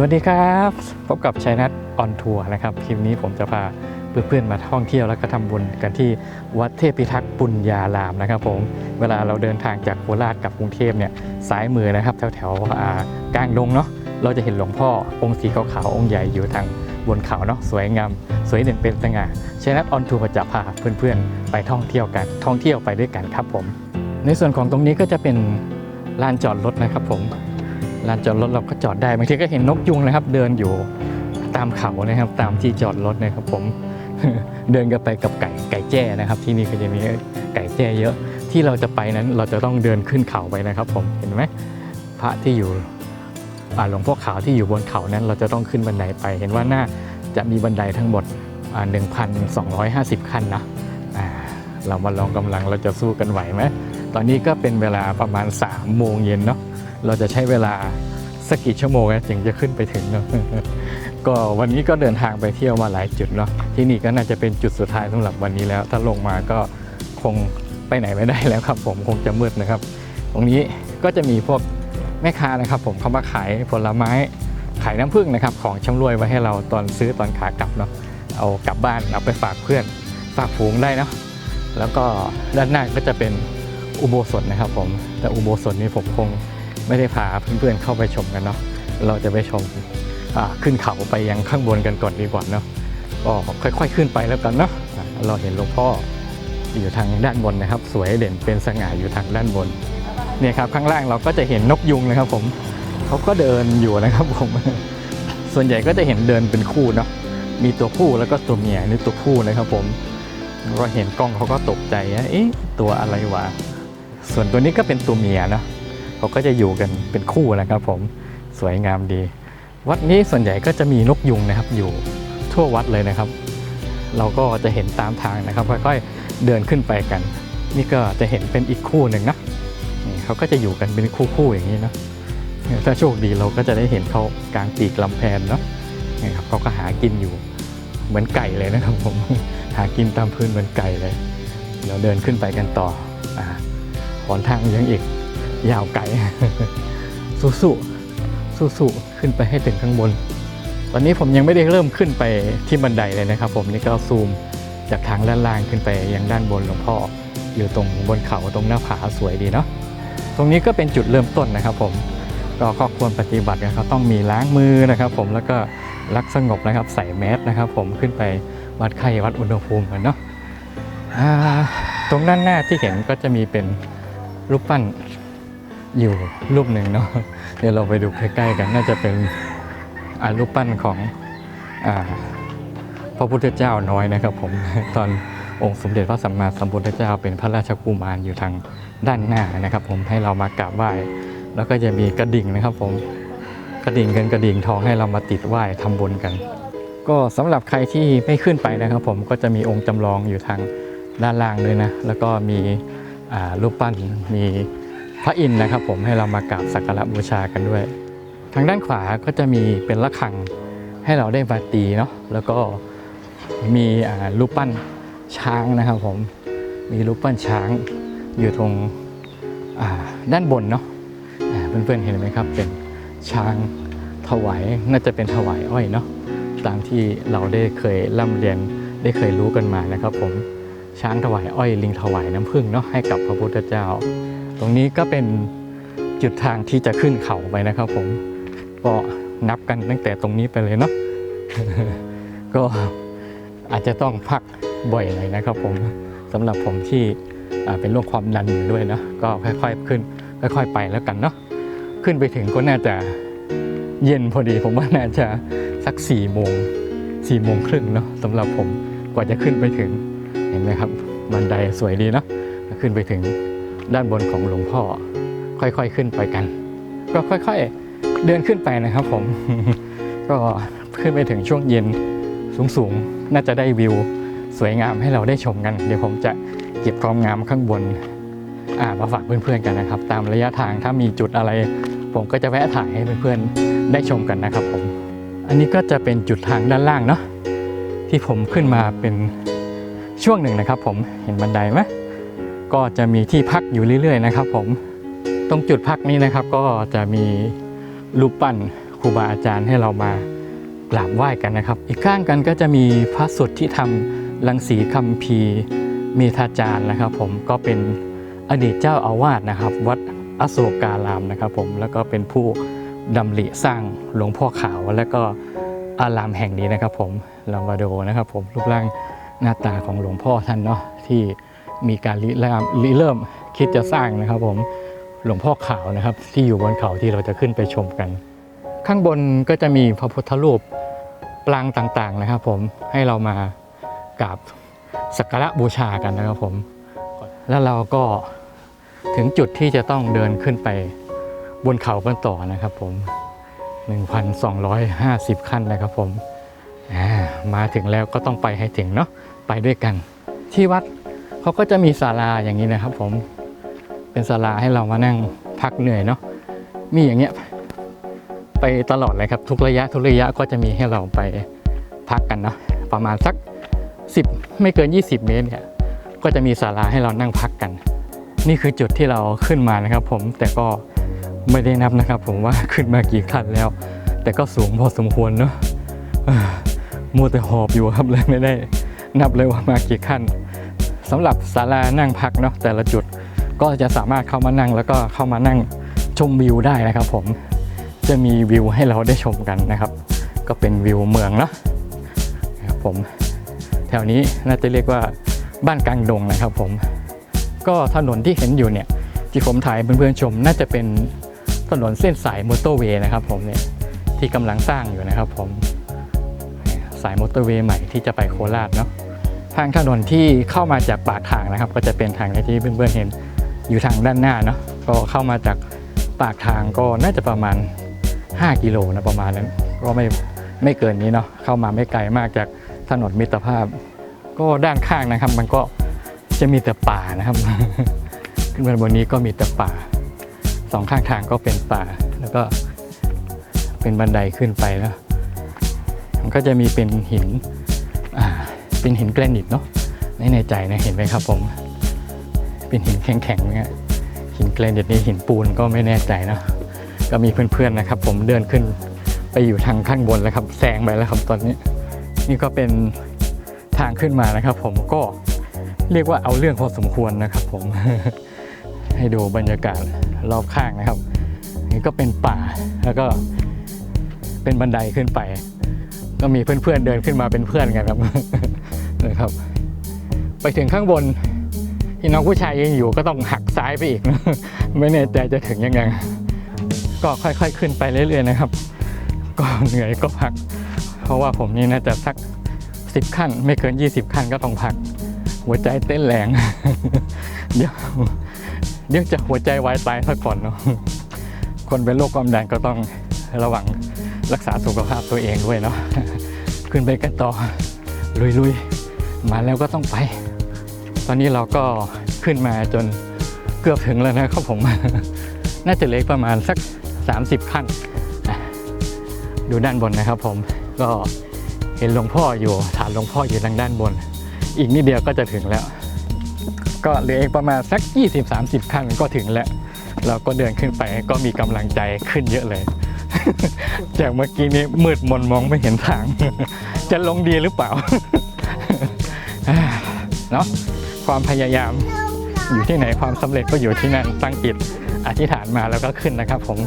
สวัสดีครับ พบกับชัยนัทออนทัวร์นะครับคลิปนี้ผมจะพาเพื่อนๆมาท่องเที่ยวแล้วก็ทำบุญกันที่วัดเทพิทักษ์ปุญญารามนะครับผมเวลาเราเดินทางจากโคราชกับกรุงเทพเนี่ยซ้ายมือนะครับ แถวแถวๆกลางดงเนาะเราจะเห็นหลวงพ่อองค์สีขาวๆองค์ใหญ่อยู่ทางบนเขาเนาะสวยงามสวยเด่นเป็นสง่าชัยนัทออนทัวร์จะพาเพื่อนๆ ไปท่องเที่ยวกันท่องเที่ยวไปด้วยกันครับผม ในส่วนของตรงนี้ก็จะเป็นลานจอดรถนะครับผม ลานจอดรถเราก็จอดได้บางทีก็เห็นนกยุงนะครับ เดินอยู่ตามเขานะครับ ตามที่จอดรถนะครับ ผมเดินกันไปกับไก่ไก่แจ้นะครับ ที่นี่ก็จะมีไก่แจ้เยอะ ที่เราจะไปนั้นเราจะต้องเดินขึ้นเขาไปนะครับ ผมเห็นไหมพระที่อยู่หลวงพ่อขาวที่อยู่บนเขานั้น เราจะต้องขึ้นบันไดไป เห็นว่าน่าจะมีบันไดทั้งหมดอ่า1,250 ขั้นนะเรามาลองกำลังเราจะสู้กันไหวไหมตอนนี้ก็เป็นเวลาประมาณ3โมงเย็นเนาะ เราจะใช้เวลาสักกี่ชั่วโมงนะถึงจะขึ้นไปถึงเนาะก็วันนี้ก็เดินทางไปเที่ยวมาหลายจุดเนาะที่นี่ก็น่าจะเป็นจุดสุดท้ายสำหรับวันนี้แล้ว ถ้าลงมาก็คงไปไหนไม่ได้แล้วครับผมคงจะมืดนะครับ ตรงนี้ก็จะมีพวกแม่ค้านะครับ ผมเขามาขายผลไม้ขายน้ำผึ้งนะครับ ของชำรวยไว้ให้เราตอนซื้อตอนขากลับเนาะเอากลับบ้านเอาไปฝากเพื่อนฝากฝูงได้เนาะแล้วก็ด้านหน้าก็จะเป็นอุโบสถนะครับผมแต่อุโบสถนี้ผมคง ไม่ได้พาเพื่อนๆเข้าไปชมกันเนาะเราจะไปชมขึ้นเขาไปยังข้างบนกันก่อนดีกว่าเนาะก็ค่อยๆขึ้นไปแล้วกันเนาะเราเห็นหลวงพ่ออยู่ทางด้านบนนะครับ สวยเด่นเป็นสง่าอยู่ทางด้านบนเนี่ยครับข้างล่างเราก็จะเห็นนกยุงนะครับ ผมเขาก็เดินอยู่นะครับผมส่วนใหญ่ก็จะเห็นเดินเป็นคู่เนาะมีตัวผู้แล้วก็ตัวเมียนี่ตัวผู้นะครับ ผมก็เห็นกล้องเขาก็ตกใจเอ๊ะตัวอะไรวะส่วนตัวนี้ก็เป็นตัวเมียเนาะ เขาก็จะอยู่กันเป็นคู่นะครับผมสวยงามดี วัดนี้ส่วนใหญ่ก็จะมีนกยุงนะครับอยู่ทั่ววัดเลยนะครับ เราก็จะเห็นตามทางนะครับ ค่อยๆเดินขึ้นไปกัน นี่ก็จะเห็นเป็นอีกคู่หนึ่งนะนี่เขาก็จะอยู่กันเป็นคู่ๆอย่างนี้เนาะถ้าโชคดีเราก็จะได้เห็นเขากลางปีกลำแพนเนาะนี่ครับเขาก็หากินอยู่เหมือนไก่เลยนะครับผมหากินตามพื้นเหมือนไก่เลย เราเดินขึ้นไปกันต่ออ่าหนทางยังอีก ยาวไกลสู้สู้สู้สู้ๆขึ้นไปให้ถึงข้างบน ตอนนี้ผมยังไม่ได้เริ่มขึ้นไปที่บันไดเลยนะครับ ผมนี่ก็ซูมจากทางด้านล่างขึ้นไปยังด้านบนหลวงพ่ออยู่ตรงบนเขาตรงหน้าผาสวยดีเนาะตรงนี้ก็เป็นจุดเริ่มต้นนะครับ ผมก็ข้อควรปฏิบัตินะครับต้องมีล้างมือนะครับ ผมแล้วก็รักสงบนะครับ ใส่แมสนะครับ ผมขึ้นไปวัดไข้วัดอุณหภูมิกันเนาะตรงด้านหน้าที่เห็นก็จะมีเป็นรูปปั้น อยู่รูปหนึ่งเนาะเดี๋ยวเราไปดูใกล้ๆกันน่าจะเป็นอารูปปั้นของอพระพุทธเจ้าน้อยนะครับ ผมตอนองค์สมเด็จพระสัมมาสัมพุทธเจ้าเป็นพระราชกุมารอยู่ทางด้านหน้านะครับ ผมให้เรามากราบไหว้แล้วก็จะมีกระดิ่งนะครับ ผมกระดิ่งเงินกระดิ่งทองให้เรามาติดไหว้ทำบุญกัน ก็สำหรับใครที่ไม่ขึ้นไปนะครับ ผมก็จะมีองค์จำลองอยู่ทางด้านล่างด้วยนะ แล้วก็มีอารูปปั้นมี พระอินทร์นะครับ ผมให้เรามากราบสักการะบูชากันด้วย ทางด้านขวาก็จะมีเป็นระฆังให้เราได้มาตีเนาะแล้วก็มีรูปปั้นช้างนะครับผมมีรูปปั้นช้างอยู่ตรงด้านบนเนาะอ่าเพื่อนๆเห็นไหมครับ เป็นช้างถวายน่าจะเป็นถวายอ้อยเนาะตามที่เราได้เคยร่ำเรียนได้เคยรู้กันมานะครับ ผมช้างถวายอ้อยลิงถวายน้ำผึ้งเนาะให้กับพระพุทธเจ้า ตรงนี้ก็เป็นจุดทางที่จะขึ้นเขาไปนะครับผมก็นับกันตั้งแต่ตรงนี้ไปเลยเนาะก็อาจจะต้องพักบ่อยหน่อยนะครับผมสำหรับผมที่เป็นโรคความดันอยู่ด้วยเนาะก็ค่อยๆขึ้น ค่อย ๆ ไปแล้วกันเนาะขึ้นไปถึงก็น่าจะเย็นพอดี ผมว่าน่าจะสัก4ี่โมงสี่โมงครึ่งเนาะสำหรับผมกว่าจะขึ้นไปถึงเห็นไหมครับบันไดสวยดีเนาะขึ้นไปถึง ด้านบนของหลวงพ่อ ค่อยๆขึ้นไปกัน ก็ค่อยๆเดินขึ้นไปนะครับผม ก็ขึ้นไปถึงช่วงเย็นสูงๆ น่าจะได้วิวสวยงามให้เราได้ชมกัน เดี๋ยวผมจะเก็บความงามข้างบนมาฝากเพื่อนๆกันนะครับ ตามระยะทางถ้ามีจุดอะไร ผมก็จะแวะถ่ายให้เพื่อนๆได้ชมกันนะครับผม อันนี้ก็จะเป็นจุดทางด้านล่างเนาะที่ผมขึ้นมาเป็นช่วงหนึ่งนะครับ ผมเห็นบันไดไหม ก็จะมีที่พักอยู่เรื่อยๆนะครับ ผมตรงจุดพักนี้นะครับ ก็จะมีรูปปั้นครูบาอาจารย์ให้เรามากราบไหว้กันนะครับ อีกข้างกันก็จะมีพระสุดที่ทำรังสีคัมภีร์เมธาจารย์นะครับ ผมก็เป็นอดีตเจ้าอาวาสนะครับ วัดอโศการามนะครับ ผมแล้วก็เป็นผู้ดำริสร้างหลวงพ่อขาวและก็อารามแห่งนี้นะครับ ผมเรามาดูนะครับ ผมรูปร่างหน้าตาของหลวงพ่อท่านเนาะที่ มีการริเริ่มริเริ่มคิดจะสร้างนะครับผมหลวงพ่อขาวนะครับ ที่อยู่บนเขาที่เราจะขึ้นไปชมกัน ข้างบนก็จะมีพระพุทธรูปปรางต่างๆนะครับ ผมให้เรามากราบสักการะบูชากันนะครับผม แล้วเราก็ถึงจุดที่จะต้องเดินขึ้นไปบนเขากันต่อนะครับผม 1,250 ขั้นนะครับผม มาถึงแล้วก็ต้องไปให้ถึงเนาะไปด้วยกัน ที่วัด เขาก็จะมีศาลาอย่างนี้นะครับ ผมเป็นศาลาให้เรามานั่งพักเหนื่อยเนาะมีอย่างเงี้ยไปตลอดเลยครับ ทุกระยะทุกระยะก็จะมีให้เราไปพักกันเนาะประมาณสัก 10 ไม่เกิน 20 เมตรเนี่ยก็จะมีศาลาให้เรานั่งพักกัน นี่คือจุดที่เราขึ้นมานะครับ ผมแต่ก็ไม่ได้นับนะครับ ผมว่าขึ้นมากี่ขั้นแล้ว แต่ก็สูงพอสมควรเนาะมัวแต่หอบอยู่ครับเลยไม่ได้นับเลยว่ามากี่ขั้น สำหรับศาลานั่งพักเนาะแต่ละจุดก็จะสามารถเข้ามานั่งแล้วก็เข้ามานั่งชมวิวได้นะครับ ผมจะมีวิวให้เราได้ชมกันนะครับ ก็เป็นวิวเมืองเนาะนะครับผมแถวนี้น่าจะเรียกว่าบ้านกลางดงนะครับ ผมก็ถนนที่เห็นอยู่เนี่ยที่ผมถ่ายเพื่อนๆชม น่าจะเป็นถนนเส้นสายมอเตอร์เวย์นะครับ ผมเนี่ยที่กำลังสร้างอยู่นะครับ ผมสายมอเตอร์เวย์ใหม่ที่จะไปโคราชเนาะ ทางถนนที่เข้ามาจากปากทางนะครับ ก็จะเป็นทางที่เพื่อนๆเห็นอยู่ทางด้านหน้าเนาะก็เข้ามาจากปากทางก็น่าจะประมาณ 5 กิโลนะประมาณนั้นก็ไม่ไม่เกินนี้เนาะเข้ามาไม่ไกลมากจากถนนมิตรภาพ ก็ด้านข้างนะครับ มันก็จะมีแต่ป่านะครับ ขึ้นมาบนนี้ก็มีแต่ป่าสองข้างทางก็เป็นป่าแล้วก็เป็นบันไดขึ้นไปนะมันก็จะมีเป็นหิน เป็นหินแกรนิตเนาะไม่แน่ใจนะเห็นไหมครับผม เป็นหินแข็งๆเนี่ยหินแกรนิตนี่หินปูนก็ไม่แน่ใจเนาะก็มีเพื่อนๆนะครับ ผมเดินขึ้นไปอยู่ทางข้างบนแล้วครับแซงไปแล้วครับตอนนี้ นี่ก็เป็นทางขึ้นมานะครับ ผมก็เรียกว่าเอาเรื่องพอสมควรนะครับ ผมให้ดูบรรยากาศรอบข้างนะครับ นี่ก็เป็นป่าแล้วก็เป็นบันไดขึ้นไป ก็มีเพื่อนๆเดินขึ้นมาเป็นเพื่อนกันครับ นะครับ ไปถึงข้างบนที่น้องผู้ชายยังอยู่ก็ต้องหักซ้ายไปอีกนะไม่แน่ใจจะถึงยังไงก็ค่อยๆ ขึ้นไปเรื่อยๆนะครับ ก็เหนื่อยก็พัก เพราะว่าผมนี่น่าจะสัก 10 ขั้น ไม่เกิน 20 ขั้นก็ต้องพัก หัวใจเต้นแรง เดี๋ยวเดี๋ยวจะหัวใจวายตายซะก่อนเนาะคนเป็นโรคความดันก็ต้องระวังรักษาสุขภาพตัวเองด้วยเนาะขึ้นไปกันต่อลุยๆ มาแล้วก็ต้องไป ตอนนี้เราก็ขึ้นมาจนเกือบถึงแล้วนะครับผม น่าจะเหล็กประมาณสัก 30 ขั้น ดูด้านบนนะครับผม ก็เห็นหลวงพ่ออยู่ ฐานหลวงพ่ออยู่ทางด้านบน อีกนิดเดียวก็จะถึงแล้ว ก็เหลืออีกประมาณสัก 20-30 ขั้นก็ถึงแล้ว เราก็เดินขึ้นไปก็มีกำลังใจขึ้นเยอะเลย จากเมื่อกี้นี้มืดมนมองไม่เห็นทาง จะลงดีหรือเปล่า เนาะความพยายามอยู่ที่ไหนความสำเร็จก็อยู่ที่นั่นตั้งจิตอธิษฐานมาแล้วก็ขึ้นนะครับ ผม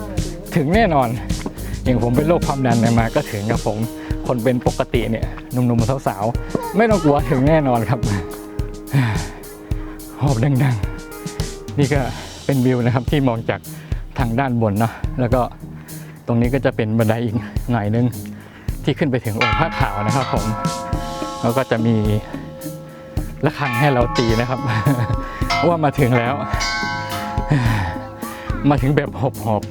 ถึงแน่นอน อย่างผมเป็นโรคความดันเนี่ยมา ก็ถึงครับผมคนเป็นปกติเนี่ยหนุ่มๆสาวๆไม่ต้องกลัวถึงแน่นอนครับหอบดังๆ นี่ก็เป็นวิวนะครับที่มองจากทางด้านบนเนาะแล้วก็ตรงนี้ก็จะเป็นบันไดอีกหน่อยนึงที่ขึ้นไปถึงองค์พระขาวนะครับผมแล้วก็จะมี ระฆังให้เราตีนะครับ ว่ามาถึงแล้ว มาถึงแบบหอบหอบ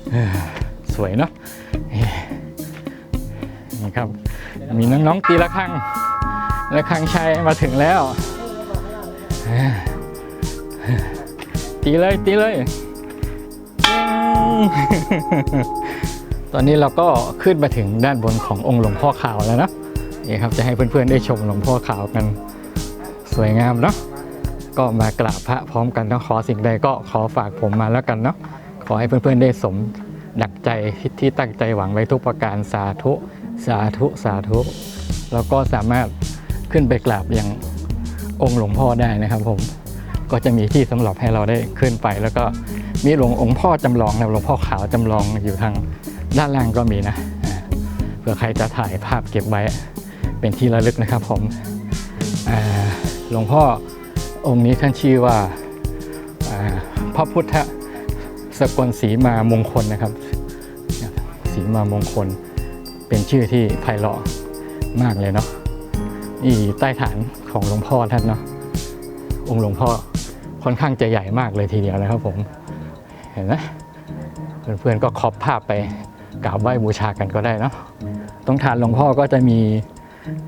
ๆสวยเนาะนี่ครับ มีน้องๆตีระฆังระฆังชัยมาถึงแล้ว ตีเลยตีเลย ตอนนี้เราก็ขึ้นมาถึงด้านบนขององค์หลวงพ่อขาวแล้วนะ นี่ครับจะให้เพื่อนๆได้ชมหลวงพ่อขาวกันสวยงามเนาะก็มากราบพระพร้อมกันเนาะขอสิ่งใดก็ขอฝากผมมาแล้วกันเนาะขอให้เพื่อนๆได้สมดักใจที่ตั้งใจหวังไว้ทุกประการสาธุสาธุสาธุแล้วก็สามารถขึ้นไปกราบอยังองค์หลวงพ่อได้นะครับผมก็จะมีที่สำหรับให้เราได้ขึ้นไป แล้วก็มีหลวงองค์พ่อจำลองนะหลวงพ่อขาวจำลองอยู่ทางด้านล่างก็มีนะเผื่อใครจะถ่ายภาพเก็บไว้ เป็นที่ระลึกนะครับผมหลวงพ่อองค์นี้ท่านชื่อว่าพระพุทธสกลศีมามงคลนะครับศีมามงคล เป็นชื่อที่ไพเราะมากเลยเนาะนี่ใต้ฐานของหลวงพ่อท่านเนาะองค์หลวงพ่อค่อนข้างจะใหญ่มากเลยทีเดียวนะครับผมเห็นไหมเพื่อนๆก็ครอบภาพไปกราบไหว้บูชากันก็ได้เนาะตรงฐานหลวงพ่อก็จะมี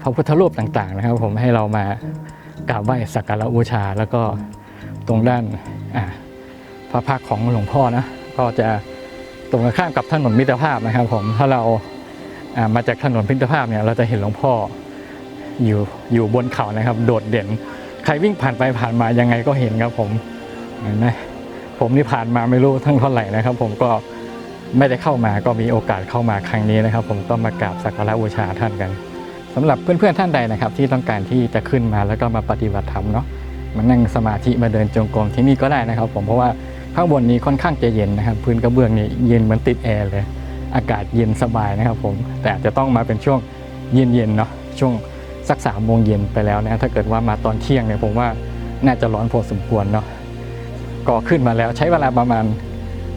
พระพุทธรูปต่างๆนะครับ ผมให้เรามากราบไหว้สักการะบูชา แล้วก็ตรงด้านพระพักของหลวงพ่อนะก็จะตรงข้ามกับถนนมิตรภาพนะครับ ผมถ้าเรามาจากถนนมิตรภาพเนี่ยเราจะเห็นหลวงพ่ออยู่อยู่บนเขานะครับ โดดเด่น ใครวิ่งผ่านไปผ่านมายังไงก็เห็นครับผมเห็นไหมผมนี่ผ่านมาไม่รู้ทั้งเท่าไหร่นะครับ ผมก็ไม่ได้เข้ามาก็มีโอกาสเข้ามาครั้งนี้นะครับ ผมก็มากราบสักการะบูชาท่านกัน สำหรับเพื่อนๆท่านใดนะครับ ที่ต้องการที่จะขึ้นมาแล้วก็มาปฏิบัติธรรมเนาะมานั่งสมาธิมาเดินจงกรมที่นี่ก็ได้นะครับ ผมเพราะว่าข้างบนนี้ค่อนข้างจะเย็นนะครับ พื้นกระเบื้องนี่เย็นเหมือนติดแอร์เลยอากาศเย็นสบายนะครับ ผมแต่อาจจะต้องมาเป็นช่วงเย็นๆเนาะช่วงสักสามโมงเย็นไปแล้วนะถ้าเกิดว่ามาตอนเที่ยงเนี่ยผมว่าน่าจะร้อนพอสมควรเนาะก็ขึ้นมาแล้วใช้เวลาประมาณ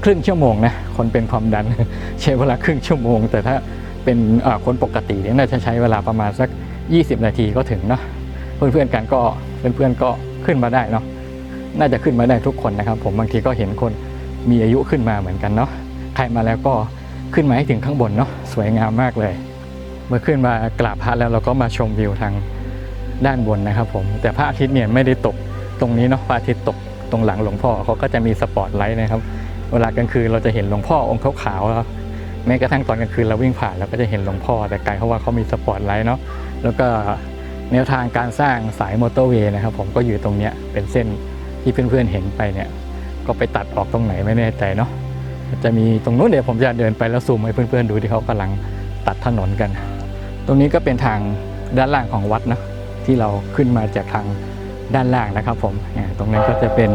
ครึ่งชั่วโมงนะคนเป็นความดันใช้เวลาครึ่งชั่วโมง แต่ถ้า เป็นคนปกติเนี่ยน่าจะใช้เวลาประมาณสัก 20 นาทีก็ถึงเนาะเพื่อนๆกันก็เพื่อนๆก็ขึ้นมาได้เนาะน่าจะขึ้นมาได้ทุกคนนะครับ ผมบางทีก็เห็นคนมีอายุขึ้นมาเหมือนกันเนาะใครมาแล้วก็ขึ้นมาให้ถึงข้างบนเนาะสวยงามมากเลย เมื่อขึ้นมากราบพระแล้วเราก็มาชมวิวทางด้านบนนะครับ ผมแต่พระอาทิตย์เนี่ยไม่ได้ตกตรงนี้เนาะพระอาทิตย์ตกตรงหลังหลวงพ่อเขาก็จะมีสปอตไลท์นะครับ เวลากลางคืนเราจะเห็นหลวงพ่อองค์ขาวๆ แม้กระทั่งตอนกลางคืนเราวิ่งผ่านเราก็จะเห็นหลวงพ่อแต่ไกลเพราะว่าเขามีสปอตไลท์เนาะแล้วก็แนวทางการสร้างสายมอเตอร์เวย์นะครับผมก็อยู่ตรงเนี้ยเป็นเส้นที่เพื่อนๆเห็นไปเนี่ยก็ไปตัดออกตรงไหนไม่แน่ใจเนาะจะมีตรงนู้นเดี๋ยวผมจะเดินไปแล้วซูมให้เพื่อนๆดูที่เขากำลังตัดถนนกัน ตรงนี้ก็เป็นทางด้านล่างของวัดนะที่เราขึ้นมาจากทางด้านล่างนะครับผมตรงนั้นก็จะเป็น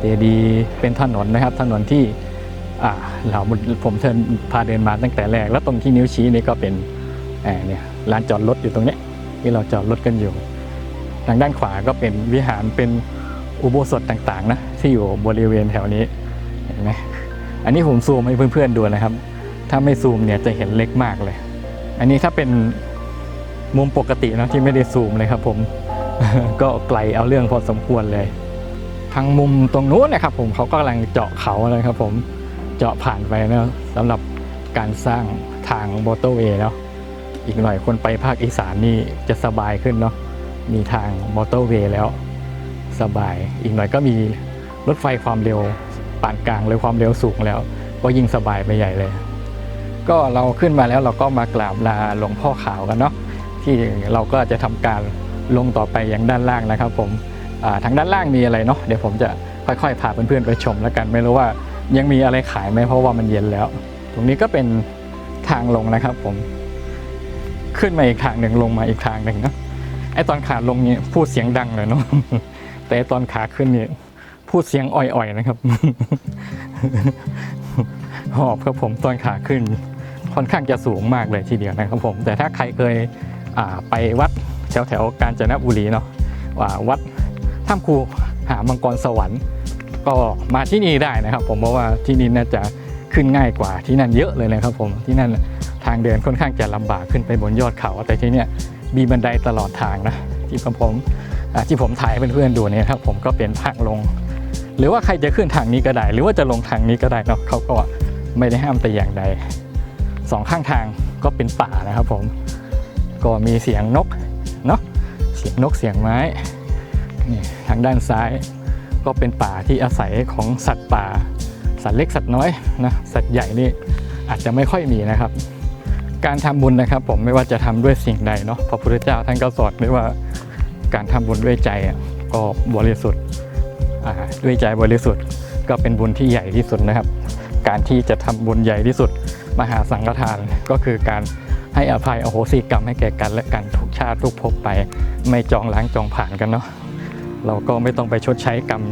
เจดีย์เป็นถนนนะครับ ถนนที่ เราผมเชิญพาเดินมาตั้งแต่แรก แล้วตรงที่นิ้วชี้นี่ก็เป็นอ่าเนี่ยลานจอดรถอยู่ตรงนี้ที่เราจอดรถกันอยู่ ทางด้านขวาก็เป็นวิหารเป็นอุโบสถต่างๆนะที่อยู่บริเวณแถวนี้เห็นไหมอันนี้ผมซูมให้เพื่อนๆดูนะครับ ถ้าไม่ซูมเนี่ยจะเห็นเล็กมากเลย อันนี้ถ้าเป็นมุมปกตินะที่ไม่ได้ซูมเลยครับ ผมก็ไกลเอาเรื่องพอสมควรเลย ทางมุมตรงนู้นนะครับ ผมเขาก็กำลังเจาะเขาเลยครับ ผม เจาะผ่านไปนะสำหรับการสร้างทางมอเตอร์เวย์เนาะอีกหน่อยคนไปภาคอีสานนี่จะสบายขึ้นเนาะมีทางมอเตอร์เวย์แล้วสบาย อีกหน่อยก็มีรถไฟความเร็วปานกลางเลยความเร็วสูงแล้ว ก็ยิ่งสบายไปใหญ่เลย ก็เราขึ้นมาแล้วเราก็มากราบลาหลวงพ่อขาวกันเนาะที่เราก็จะทำการลงต่อไปอย่างด้านล่างนะครับ ผมทางด้านล่างมีอะไรเนาะเดี๋ยวผมจะค่อยๆพาเพื่อนๆไปชมแล้วกันไม่รู้ว่า ยังมีอะไรขายไหมเพราะว่ามันเย็นแล้ว ตรงนี้ก็เป็นทางลงนะครับ ผม ขึ้นมาอีกทางหนึ่งลงมาอีกทางหนึ่งนะไอตอนขาลงนี่พูดเสียงดังเลยเนาะแต่ตอนขาขึ้นนี่พูดเสียงอ่อยๆนะครับ หอบครับผมตอนขาขึ้น ค่อนข้างจะสูงมากเลยทีเดียวนะครับ ผม แต่ถ้าใครเคยอ่าไปวัดแถวแถวๆกาญจนบุรีเนาะว่าวัดถ้ำครูหามังกรสวรรค์ ก็มาที่นี่ได้นะครับ ผมเพราะว่าที่นี่น่าจะขึ้นง่ายกว่าที่นั่นเยอะเลยนะครับ ผมที่นั่นทางเดินค่อนข้างจะลำบากขึ้นไปบนยอดเขา แต่ที่เนี่ยมีบันไดตลอดทางนะที่ผมที่ผมถ่ายเพื่อนๆดูเนี่ยครับผมก็เป็นทางลง หรือว่าใครจะขึ้นทางนี้ก็ได้ หรือว่าจะลงทางนี้ก็ได้เนาะเขาก็ไม่ได้ห้ามแต่อย่างใดสองข้างทางก็เป็นป่านะครับผมก็มีเสียงนกเนาะเสียงนกเสียงไม้นี่ทางด้านซ้าย ก็เป็นป่าที่อาศัยของสัตว์ป่า สัตว์เล็กสัตว์น้อยนะสัตว์ใหญ่นี่อาจจะไม่ค่อยมีนะครับ การทำบุญนะครับผมไม่ว่าจะทำด้วยสิ่งใดเนาะพระพุทธเจ้าท่านก็สอนไว้ว่าการทำบุญด้วยใจอะก็บริสุทธิ์ด้วยใจบริสุทธิ์ ก็เป็นบุญที่ใหญ่ที่สุดนะครับ การที่จะทำบุญใหญ่ที่สุด มหาสังฆทานก็คือการให้อภัยอโหสิกรรมให้แก่กันและกันทุกชาติทุกภพไป ไม่จองล้างจองผ่านกันเนาะ เราก็ไม่ต้องไปชดใช้กรรม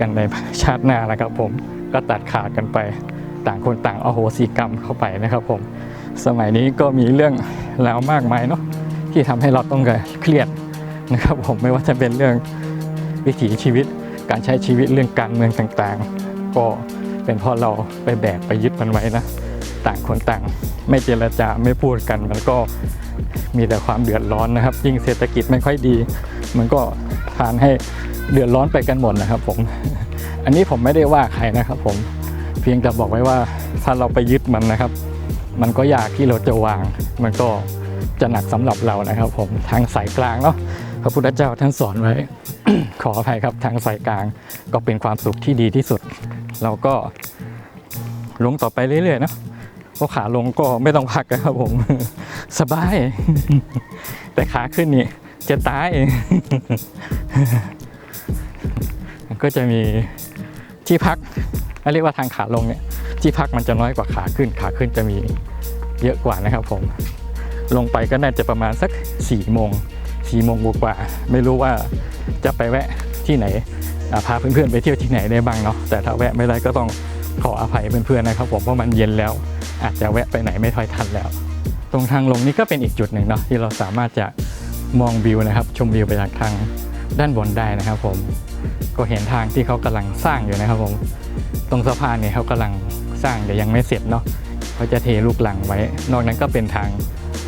กันในชาติหน้านะครับผมก็ตัดขาดกันไปต่างคนต่างอโหสิกรรมเข้าไปนะครับผม สมัยนี้ก็มีเรื่องราวมากมายเนาะที่ทำให้เราต้องเครียดนะครับผมไม่ว่าจะเป็นเรื่องวิถีชีวิต การใช้ชีวิตเรื่องการเมืองต่างๆ ก็เป็นเพราะเราไปแบกไปยึดมันไว้นะ ต่างคนต่าง ไม่เจรจาไม่พูดกัน มันก็มีแต่ความเดือดร้อนนะครับ ยิ่งเศรษฐกิจไม่ค่อยดี มันก็ทานให้เดือดร้อนไปกันหมดนะครับ ผม อันนี้ผมไม่ได้ว่าใครนะครับ ผมเพียงแต่บอกไว้ว่าถ้าเราไปยึดมันนะครับ มันก็ยากที่เราจะวาง มันก็จะหนักสำหรับเรานะครับ ผมทางสายกลางเนาะพระพุทธเจ้าท่านสอนไว้ ขออภัยครับทางสายกลางก็เป็นความสุขที่ดีที่สุด เราก็ลงต่อไปเรื่อยๆเนาะ เพราะขาลงก็ไม่ต้องพักนะครับผม สบาย แต่ขาขึ้นนี่จะตาย ก็จะมีที่พักเรียกว่าทางขาลงเนี่ยที่พักมันจะน้อยกว่าขาขึ้น ขาขึ้นจะมีเยอะกว่านะครับผม ลงไปก็น่าจะประมาณสัก4ี่โมงสี่โมงกว่า ไม่รู้ว่าจะไปแวะที่ไหนพาเพื่อนๆไปเที่ยวที่ไหนได้บ้างเนาะแต่ถ้าแวะไม่ได้ก็ต้องขออภัยเพื่อนๆนะครับผมเพราะมันเย็นแล้ว อาจจะแวะไปไหนไม่ค่อยทันแล้ว ตรงทางลงนี้ก็เป็นอีกจุดหนึ่งเนาะที่เราสามารถจะมองวิวนะครับ ชมวิวไปจากทางด้านบนได้นะครับผมก็เห็นทางที่เขากำลังสร้างอยู่นะครับผมตรงสะพานเนี่ยเขากำลังสร้างแต่ยังไม่เสร็จเนาะเขาจะเทลูกหลังไว้ นอกนั้นก็เป็นทาง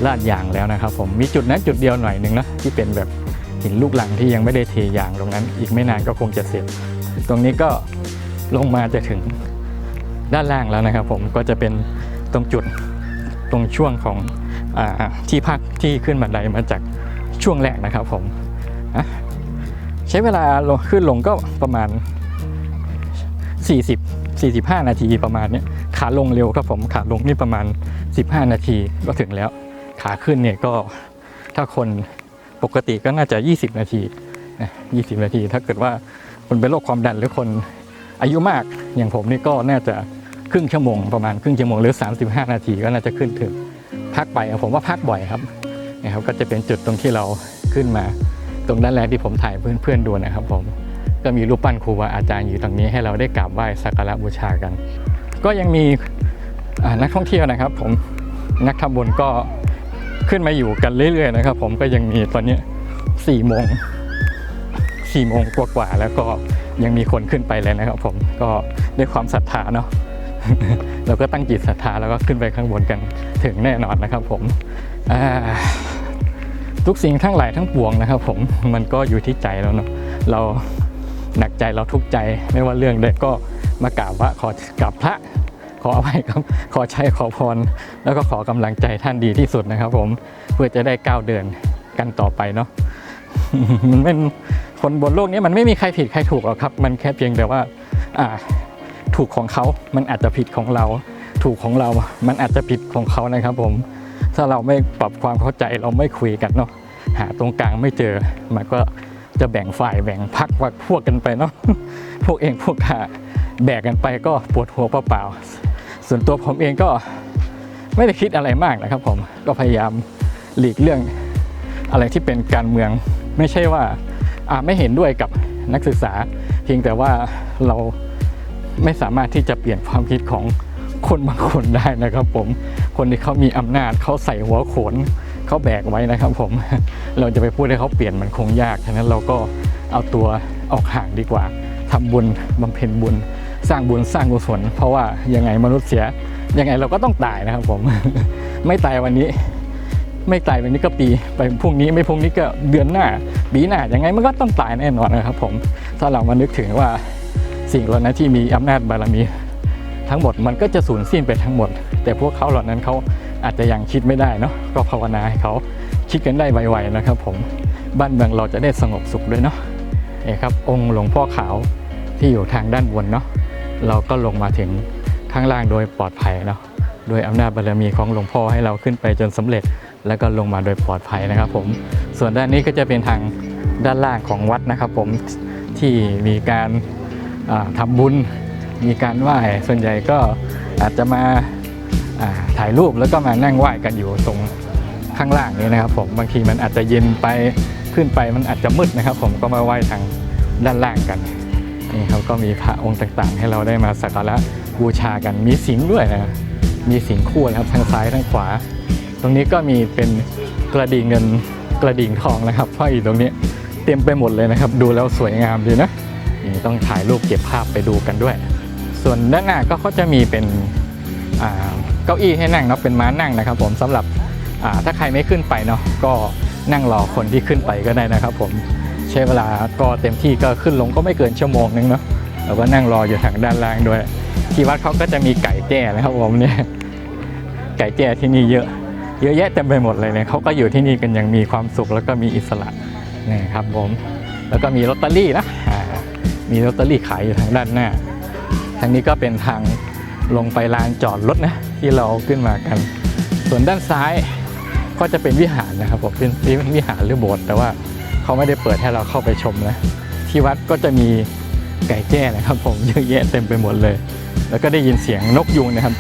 ลาดยางแล้วนะครับผมมีจุดนั้นจุดเดียวหน่อยหนึ่งนะที่เป็นแบบหินลูกหลังที่ยังไม่ได้เทยางตรงนั้น อีกไม่นานก็คงจะเสร็จ ตรงนี้ก็ลงมาจะถึงด้านล่างแล้วนะครับผมก็จะเป็น ตรงจุดตรงช่วงของอที่พักที่ขึ้นบันไดมาจากช่วงแรกนะครับผมใช้เวลาลขึ้นลงก็ประมาณ 40 45 นาทีประมาณนี้ขาลงเร็วครับผมขาลงนี่ประมาณ 15 นาทีก็ถึงแล้ว ขาขึ้นเนี่ยก็ถ้าคนปกติก็น่าจะ 20 นาทีนะ20 นาที ถ้าเกิดว่าคนเป็นโรคความดันหรือคนอายุมากอย่างผมนี่ก็น่าจะ ครึ่งชั่วโมงประมาณครึ่งชั่วโมงหรือ 35 นาทีก็น่าจะขึ้นถึงพักไปผมว่าพักบ่อยครับนะครับก็จะเป็นจุดตรงที่เราขึ้นมา ตรงด้านแรกที่ผมถ่ายเพื่อนๆดูนะครับ ผมก็มีรูปปั้นครูบาอาจารย์อยู่ตรงนี้ให้เราได้กราบไหว้สักการะบูชากัน ก็ยังมีนักท่องเที่ยวนะครับ ผมนักทำบุญก็ขึ้นมาอยู่กันเรื่อยๆนะครับ ผมก็ยังมีตอนนี้4โมง4โมงกว่าๆแล้วก็ยังมีคนขึ้นไปเลยนะครับ ผมก็ด้วยความศรัทธาเนาะ เราก็ตั้งจิตศรัทธาแล้วก็ขึ้นไปข้างบนกันถึงแน่นอนนะครับผมทุกสิ่งทั้งหลายทั้งปวงนะครับผมมันก็อยู่ที่ใจแล้วเนาะเราหนักใจเราทุกข์ใจไม่ว่าเรื่องใดก็มากราบว่าขอกราบพระขออภัยครับ ขอใช้ขอพร แล้วก็ขอกำลังใจท่านดีที่สุดนะครับ ผมเพื่อจะได้ก้าวเดินกันต่อไปเนาะมันเป็นคนบนโลกนี้มันไม่มีใครผิดใครถูกหรอกครับ มันแค่เพียงแต่ว่า อ่า ถูกของเขา มันอาจจะผิดของเรา ถูกของเรา มันอาจจะผิดของเขานะครับผม ถ้าเราไม่ปรับความเข้าใจเราไม่คุยกันเนาะ หาตรงกลางไม่เจอ มันก็จะแบ่งฝ่ายแบ่งพักวักพวกกันไปเนาะ พวกเองพวกข้าแบกกันไปก็ปวดหัวเปล่าๆ ส่วนตัวผมเองก็ไม่ได้คิดอะไรมากนะครับ ผม ก็พยายามหลีกเรื่องอะไรที่เป็นการเมือง ไม่ใช่ว่าไม่เห็นด้วยกับนักศึกษา เพียงแต่ว่าเรา ไม่สามารถที่จะเปลี่ยนความคิดของคนบางคนได้นะครับ ผมคนที่เขามีอำนาจเขาใส่หัวโขนเขาแบกไว้นะครับ ผมเราจะไปพูดให้เขาเปลี่ยนมันคงยากฉะนั้นเราก็เอาตัวออกห่างดีกว่าทำบุญบำเพ็ญบุญ สร้างบุญสร้างกุศลเพราะว่ายังไงมนุษย์เสียยังไงเราก็ต้องตายนะครับ ผมไม่ตายวันนี้ ไม่ตายวันนี้ก็ปีไปพรุ่งนี้ไม่พรุ่งนี้ก็เดือนหน้าปีหน้ายังไงมันก็ต้องตายแน่นอนนะครับ ผมถ้าเรามานึกถึงว่า สิ่งเหล่านั้นที่มีอำนาจบารมี ทั้งหมดมันก็จะสูญสิ้นไปทั้งหมด แต่พวกเขาเหล่านั้นเขาอาจจะยังคิดไม่ได้เนาะก็ภาวนาให้เขาคิดกันได้ไวๆนะครับ ผมบ้านเมืองเราจะได้สงบสุขด้วยเนาะนี่ครับ องค์หลวงพ่อขาวที่อยู่ทางด้านบนเนาะเราก็ลงมาถึงข้างล่างโดยปลอดภัยเนาะโดยอำนาจบารมีของหลวงพ่อให้เราขึ้นไปจนสำเร็จ แล้วก็ลงมาโดยปลอดภัยนะครับ ผม ส่วนด้านนี้ก็จะเป็นทางด้านล่างของวัดนะครับ ผมที่มีการ อ่าทำบุญมีการไหว้ส่วนใหญ่ก็อาจจะมาถ่ายรูปแล้วก็มานั่งไหว้กันอยู่ตรงข้างล่างนี้นะครับผมบางทีมันอาจจะเย็นไปขึ้นไปมันอาจจะมืดนะครับ ผมก็มาไหว้ทางด้านล่างกันนี่เขาก็มีพระองค์ต่างๆ ให้เราได้มาสักการะบูชากันมีสิงห์ด้วยนะมีสิงห์คู่นะครับทางซ้ายทางขวา ตรงนี้ก็มีเป็นกระดิ่งเงินกระดิ่งทองนะครับห้อยอยู่ตรงนี้เต็มไปหมดเลยนะครับ ดูแล้วสวยงามดีนะ ต้องถ่ายรูปเก็บภาพไปดูกันด้วย ส่วนด้านหน้าก็เขาจะมีเป็นเก้าอี้ให้นั่งเนาะเป็นม้านั่งนะครับ ผมสำหรับถ้าใครไม่ขึ้นไปเนาะก็นั่งรอคนที่ขึ้นไปก็ได้นะครับ ผมใช้เวลาก็เต็มที่ก็ขึ้นลงก็ไม่เกินชั่วโมงนึงเนาะแล้วก็นั่งรออยู่ทางด้านล่างด้วย ที่วัดเขาก็จะมีไก่แจ้นะครับผมเนี่ยไก่แจ้ที่นี่เยอะ เยอะแยะเต็มไปหมดเลยเนี่ยเขาก็อยู่ที่นี่กันอย่างมีความสุขแล้วก็มีอิสระนี่ครับผมแล้วก็มีลอตเตอรี่นะ มีลอตเตอรี่ขายอยู่ทางด้านหน้า ทางนี้ก็เป็นทางลงไปลานจอดรถนะที่เราขึ้นมากัน ส่วนด้านซ้ายก็จะเป็นวิหารนะครับผมเป็นเป็นวิหารหรือโบสถ์แต่ว่าเขาไม่ได้เปิดให้เราเข้าไปชมนะ ที่วัดก็จะมีไก่แจ้นะครับ ผมเยอะแยะเต็มไปหมดเลย แล้วก็ได้ยินเสียงนกยุงนะครับ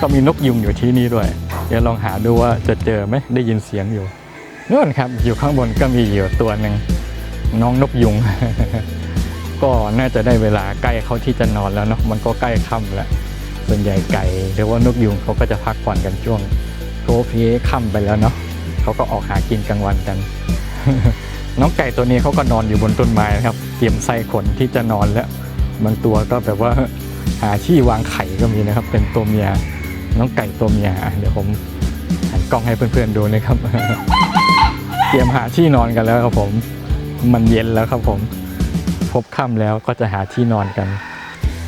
ก็มีนกยุงอยู่ที่นี่ด้วย เดี๋ยวลองหาดูว่าจะเจอไหมได้ยินเสียงอยู่นู่นครับ อยู่ข้างบนก็มีอยู่ตัวหนึ่งน้องนกยุง ก็น่าจะได้เวลาใกล้เขาที่จะนอนแล้วเนาะมันก็ใกล้ค่ำแล้วส่วนใหญ่ไก่หรือว่านกยุงเขาก็จะพักผ่อนกันช่วงโพเพค่ำไปแล้วเนาะเขาก็ออกหากินกลางวันกัน น้องไก่ตัวนี้เขาก็นอนอยู่บนต้นไม้นะครับ เตรียมใส่ขนที่จะนอนแล้วบางตัวก็แบบว่าหาที่วางไข่ก็มีนะครับ เป็นตัวเมียน้องไก่ตัวเมียเดี๋ยวผมหันกล้องให้เพื่อนๆดูนะครับ เตรียมหาที่นอนกันแล้วครับผม มันเย็นแล้วครับผม พบค่ำแล้วก็จะหาที่นอนกัน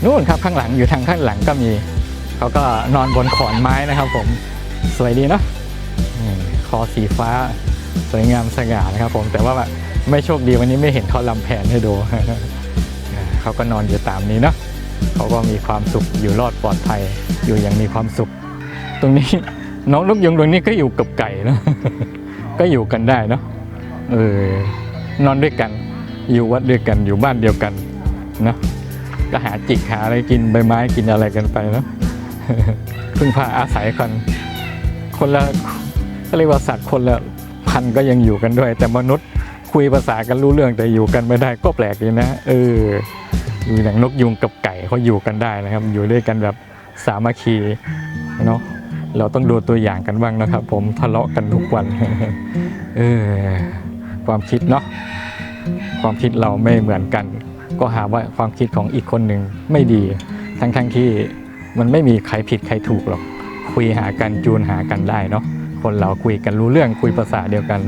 นู่นครับข้างหลังอยู่ทางข้างหลังก็มี เขาก็นอนบนขอนไม้นะครับ ผมสวยดีเนาะนี่คอสีฟ้า สวยงามสง่านะครับผมแต่ว่าไม่โชคดีวันนี้ไม่เห็นเขาลำแผนให้ดูเขาก็นอนอยู่ตามนี้เนาะเขาก็มีความสุขอยู่รอดปลอดภัยอยู่อย่างมีความสุข ตรงนี้น้องนกยุงตรงนี้ก็อยู่กับไก่เนาะก็อยู่กันได้เนาะเออนอนด้วยกัน อยู่วัดด้วยกันอยู่บ้านเดียวกันเนาะก็หาจิกหาอะไรกินใบไม้กินอะไรกันไปเนาะพึ่งพาอาศัยกันคนละก็เรียกว่าสัตว์คนละพันก็ยังอยู่กันด้วย แต่มนุษย์คุยภาษากันรู้เรื่องแต่อยู่กันไม่ได้ก็แปลกดีนะเอออยู่อย่างนกยุงกับไก่เขาอยู่กันได้นะครับ อยู่ด้วยกันแบบสามัคคีเนาะเราต้องดูตัวอย่างกันบ้างนะครับ ผมทะเลาะกันทุกวัน เออความคิดเนาะ ความคิดเราไม่เหมือนกัน ก็หาว่าความคิดของอีกคนหนึ่งไม่ดี ทั้งๆทที่มันไม่มีใครผิดใครถูกหรอก คุยหากันจูนหากันได้เนาะคนเราคุยกันรู้เรื่องคุยภาษาเดียวกัน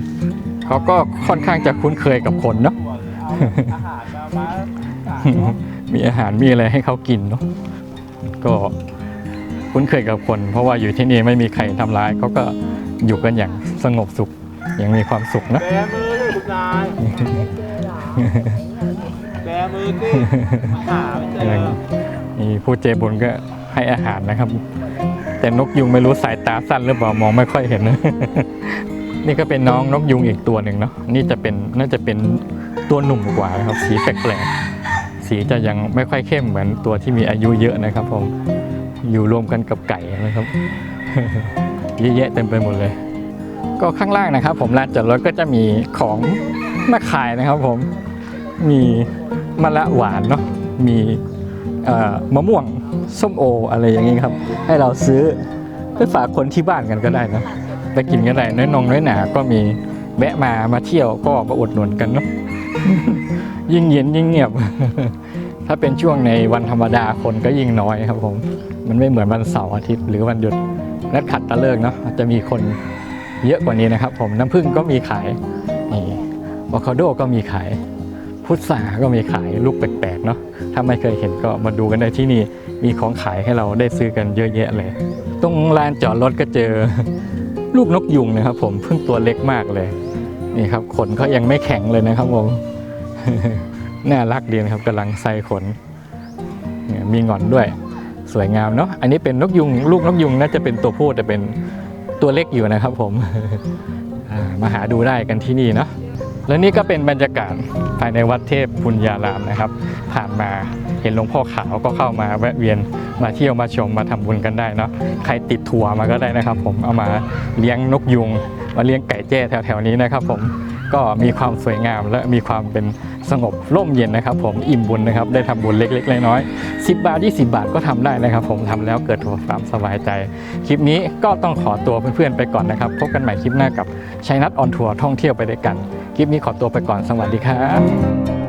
เขาก็ค่อนข้างจะคุ้นเคยกับคนเนาะมีอาหารมีอะไรให้เขากินเนาะก็คุ้นเคยกับคน เพราะว่าอยู่ที่นี่ไม่มีใครทำร้ายเขาก็อยู่กันอย่างสงบสุขอย่างมีความสุขนะ แบมือสิหาไม่เจอมีผู้เจบุญก็ให้อาหารนะครับ แต่นกยุงไม่รู้สายตาสั้นหรือเปล่ามองไม่ค่อยเห็นนี่ก็เป็นน้องนกยุงอีกตัวหนึ่งเนาะนี่จะเป็นน่าจะเป็นตัวหนุ่มกว่านะครับ สีแปลกๆสีจะยังไม่ค่อยเข้มเหมือนตัวที่มีอายุเยอะนะครับผมอยู่รวมกันกับไก่นะครับเยอะแยะเต็มไปหมดเลย ก็ข้างล่างนะครับ ผมลานจอดรถก็จะมีของ มาขายนะครับผม มีมะละหวานเนาะ มีมะม่วงส้มโออะไรอย่างนี้ครับ ให้เราซื้อไปฝากคนที่บ้านกันก็ได้นะไปกินกันได้น้อยนงน้อยหนา ก็มีแวะมามาเที่ยวก็มาอดหนุนกันเนาะยิ่งเย็นยิ่งเงียบ ถ้าเป็นช่วงในวันธรรมดาคนก็ยิ่งน้อยครับผม มันไม่เหมือนวันเสาร์อาทิตย์หรือวันหยุดนัดขัดตะเลิกเนาะจะมีคนเยอะกว่านี้นะครับ ผมน้ำผึ้งก็มีขายนี่ อะโคาโดก็มีขาย พุทราก็มีขายลูกแปลกๆเนาะถ้าไม่เคยเห็นก็มาดูกันได้ที่นี่มีของขายให้เราได้ซื้อกันเยอะแยะเลย ตรงลานจอดรถก็เจอลูกนกยุงนะครับ ผมเพิ่งตัวเล็กมากเลยนี่ครับขนเขายังไม่แข็งเลยนะครับผมน่ารักดีนะครับกำลังใส่ขนมีหงอนด้วยสวยงามเนาะอันนี้เป็นนกยุง ลูกนกยุงน่าจะเป็นตัวผู้แต่เป็นตัวเล็กอยู่นะครับผมมาหาดูได้กันที่นี่เนาะ และนี่ก็เป็นบรรยากาศภายในวัดเทพปุญญารามนะครับ ผ่านมาเห็นหลวงพ่อขาวก็เข้ามาแวะเวียนมาเที่ยวมาชมมาทำบุญกันได้เนาะใครติดทัวร์มาก็ได้นะครับ ผมเอามาเลี้ยงนกยุง มาเลี้ยงไก่แจ้แถวๆนี้นะครับ ผมก็มีความสวยงามและมีความเป็นสงบร่มเย็นนะครับ ผมอิ่มบุญนะครับ ได้ทำบุญเล็กๆน้อยๆ10 บาท 20 บาทก็ทำได้นะครับ ผมทำแล้วเกิดความสบายใจ คลิปนี้ก็ต้องขอตัวเพื่อนๆไปก่อนนะครับ พบกันใหม่คลิปหน้ากับชัยนัทออนทัวร์ท่องเที่ยวไปด้วยกัน คลิปนี้ขอตัวไปก่อนสวัสดีครับ